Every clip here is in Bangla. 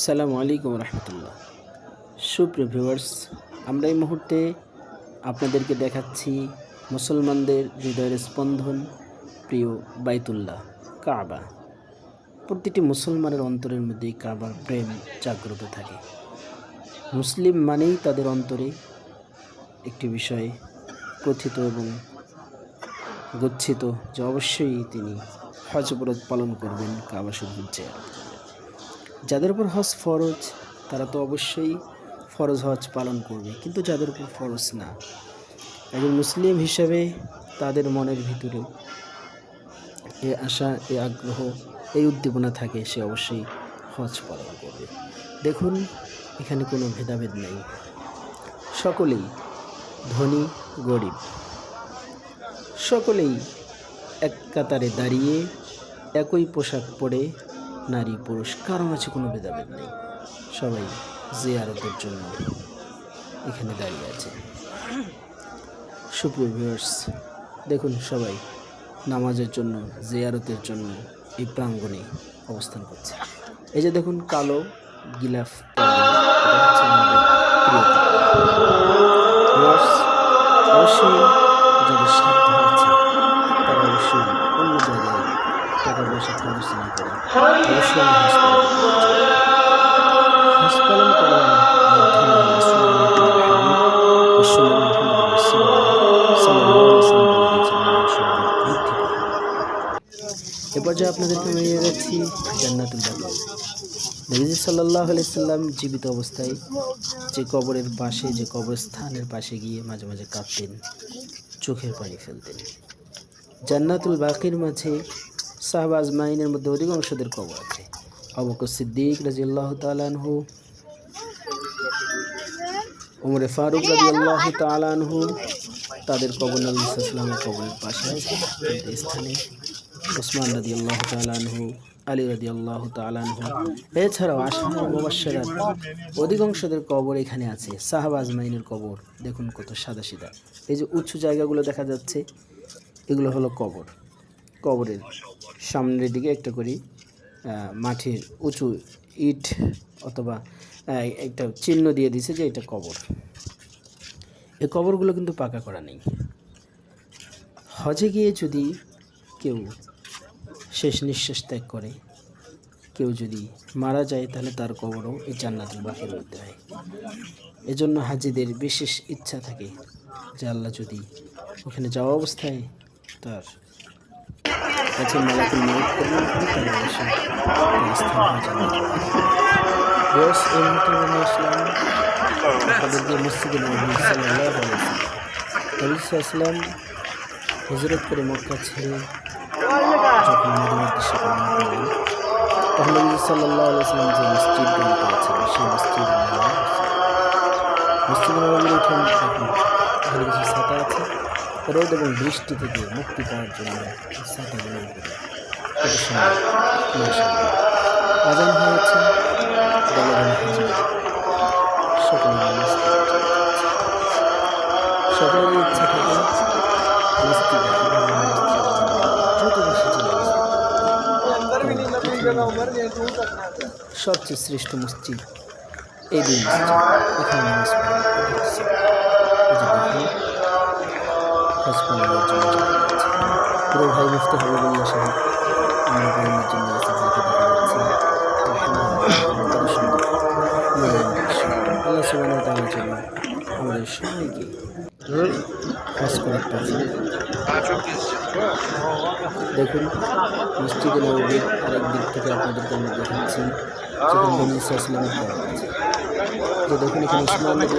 সালামু আলাইকুম রহমতুল্লাহ। সুপ্রিয় ভিউয়ার্স, আমরা এই মুহূর্তে আপনাদেরকে দেখাচ্ছি মুসলমানদের হৃদয়ের স্পন্দন প্রিয় বাইতুল্লাহ কাবা। প্রতিটি মুসলমানের অন্তরের মধ্যে কাবার প্রেম জাগ্রত থাকে। মুসলিম মানেই তাদের অন্তরে একটি বিষয় কথিত এবং গচ্ছিত যে অবশ্যই তিনি হজ ব্রত পালন করবেন কাবা জিয়ারত। করবেন যাদের উপর হজ ফরজ, তারা তো অবশ্যই ফরজ হজ পালন করবে, কিন্তু যাদের উপর ফরজ না। একজন মুসলিম হিসাবে তাদের মনের ভিতরেও এ আশা, এ আগ্রহ, এই উদ্দীপনা থাকে, সে অবশ্যই হজ পালন করবে। দেখুন, এখানে কোনো ভেদাভেদ নেই। সকলেই ধনী, গরিব। সকলেই এক কাতারে দাঁড়িয়ে একই পোশাক পরে নারী পুরুষ কারও মাঝে কোনো ভেদাভেদ নেই। সবাই জিয়ারতের জন্য এখানে দাঁড়িয়ে আছে। সুপ্রিয় ভিউয়ার্স দেখুন সবাই নামাজের জন্য, জিয়ারতের জন্য এই প্রাঙ্গণে অবস্থান করছে। এই যে দেখুন কালো গিলাফ অবশ্যই যাদের সাধ্য আছে, তারা অবশ্যই অন্য টাকা পয়সা খরচ আপনাদেরকে নিয়ে যাচ্ছি, জান্নাতুল বাকি। নবীজি সাল্লাহ সাল্লাম জীবিত অবস্থায় যে কবরের পাশে, যে কবরস্থানের পাশে গিয়ে মাঝে মাঝে কাঁদতেন, চোখের পানি ফেলতেন। জান্নাতুল বাকির মাঝে সাহাব আজমাইনের মধ্যে অধিকাংশদের কবর আছে। অবকর সিদ্দিক রাজিয়াল্লাহ তালানহু উমরে ফারুক রাজিয়াল্লাহ তালানহু তাদের কবর নবী ইসলামের কবরের পাশে আছে। স্থানে ওসমান রাজি আল্লাহ তালানহু আলী রাজি আল্লাহ তালানহু এছাড়াও আসাম মুবাসেরাত অধিকাংশদের কবর এখানে আছে। সাহাব আজমাইনের কবর দেখুন কত সাদা সিধা এই যে উঁচু জায়গাগুলো দেখা যাচ্ছে, এগুলো হলো কবর। কবরের সামনের দিকে একটা করে মাটির উঁচু ইট অথবা একটা চিহ্ন দিয়ে দিছে যে এটা কবর। এই কবরগুলো কিন্তু পাকা করা নেই। হজে গিয়ে যদি কেউ শেষ নিঃশ্বাস ত্যাগ করে, কেউ যদি মারা যায় তাহলে তার কবরও এই জান্নাতুল বাকির মধ্যে হয়। এজন্য হাজিদের বিশেষ ইচ্ছা থাকে যে আল্লাহ যদি ওখানে যাওয়া অবস্থায় তার কাছে মালাকুল মৌত করবেন বাকি। বস, এই মুহূর্তে আমি আসলাম আপনাদেরকে মসজিদে নবী সাল্লাল্লাহু আলাইহি ওয়াসাল্লাম নবী সাল্লাল্লাহু হজরত করে মক্কা ছেড়ে যখন মদিনার দেশে তখন নবী কিছু ছাতা আছে রোদ এবং বৃষ্টি থেকে মুক্তি পাওয়ার জন্য কত সুন্দর মাশাআল্লাহ। আজান হয়েছে সকলে। সকলের ইচ্ছা থাকে সবচেয়ে শ্রেষ্ঠ মসজিদ এই দিন এখানে নামাজ পড়া হচ্ছে এই যে দেখুন হজ পালনের জন্য যারা যাচ্ছে। পুরো ভাই মুফতি হাবিবুল্লাহ সাহেব আমরা পালনের জন্য গেছে ভাইকে দেখা যাচ্ছে আলহামদুলিল্লাহ, কত সুন্দর মনোরম দৃশ্য। আল্লাহ সুবহানাহু ওয়া তাআলার জন্য আমাদের সবাইকে হজ করার তৌফিক দেখুন মসজিদে নবী আরেক দিক থেকে আপনাদেরকে আমি দেখাচ্ছি যেখানে নবী ইসলামের কবর আছে যে দেখুন এখানে উসমান নবী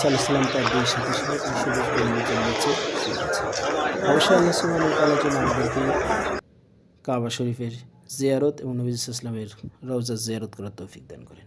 সাল্লাম তার দুই সাথে সবুজ গম্বুজের নিচে অবশ্যই আল্লাহ আলোচনা আমাদেরকে কাবা শরীফের জিয়ারত এবং নবী রওজা জিয়ারত করার তৌফিক দান করেন।